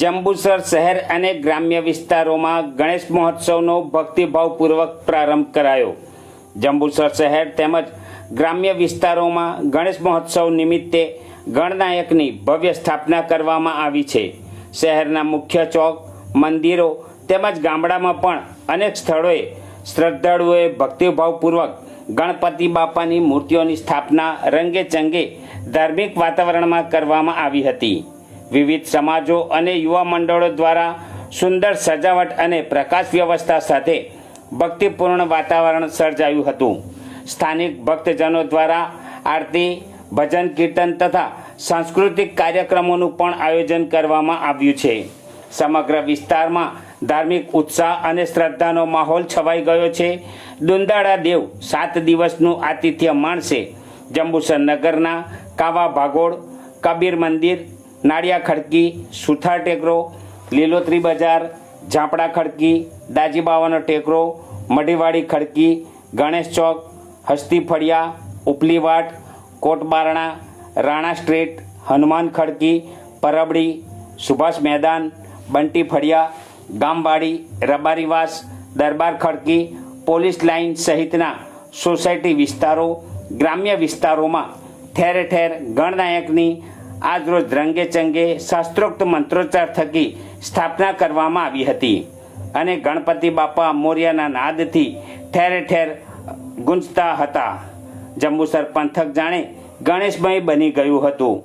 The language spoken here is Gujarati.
જંબુસર શહેર અને ગ્રામ્ય વિસ્તારોમાં ગણેશ મહોત્સવનો ભક્તિભાવપૂર્વક પ્રારંભ કરાયો. જંબુસર શહેર તેમજ ગ્રામ્ય વિસ્તારોમાં ગણેશ મહોત્સવ નિમિત્તે ગણનાયકની ભવ્ય સ્થાપના કરવામાં આવી છે. શહેરના મુખ્ય ચોક, મંદિરો તેમજ ગામડામાં પણ અનેક સ્થળોએ શ્રદ્ધાળુઓએ ભક્તિભાવપૂર્વક ગણપતિ બાપાની મૂર્તિઓની સ્થાપના રંગે ચંગે ધાર્મિક વાતાવરણમાં કરવામાં આવી હતી. વિવિધ સમાજો અને યુવા મંડળો દ્વારા સુંદર સજાવટ અને પ્રકાશ વ્યવસ્થા સાથે ભક્તિપૂર્ણ વાતાવરણ સર્જાયું હતું. સ્થાનિક ભક્તજનો દ્વારા આરતી, ભજન, કીર્તન તથા સાંસ્કૃતિક કાર્યક્રમોનું પણ આયોજન કરવામાં આવ્યું છે. સમગ્ર વિસ્તારમાં ધાર્મિક ઉત્સાહ અને શ્રદ્ધાનો માહોલ છવાઈ ગયો છે. દુંદાળા દેવ સાત દિવસનું આતિથ્ય માણશે. જંબુસર નગરના કાવા ભાગોળ, કબીર મંદિર નાળિયા ખડકી, સુથાર ટેકરો, લીલોતરી બજાર, ઝાપડા ખડકી દાજીબાવાનો ટેકરો, મઢીવાડી ખડકી, ગણેશ ચોક, હસ્તી ફળિયા ઉપલીવાટ કોટબારણા રાણા સ્ટ્રીટ, હનુમાન ખડકી, પરબડી, સુભાષ મેદાન, બંટી ફળિયા, ગામવાડી રબારીવાસ દરબાર ખડકી, પોલીસ લાઇન સહિતના સોસાયટી વિસ્તારો, ગ્રામ્ય વિસ્તારોમાં ઠેર ઠેર ગણનાયકની આજરોજ રંગે ચંગે શાસ્ત્રોક્ત મંત્રોચ્ચાર થકી સ્થાપના કરવામાં આવી હતી. અને ગણપતિ બાપા મોર્યાના નાદથી ઠેર ઠેર ગુંજતા હતા. જંબુસર પંથક જાણે ગણેશમય બની ગયું હતું.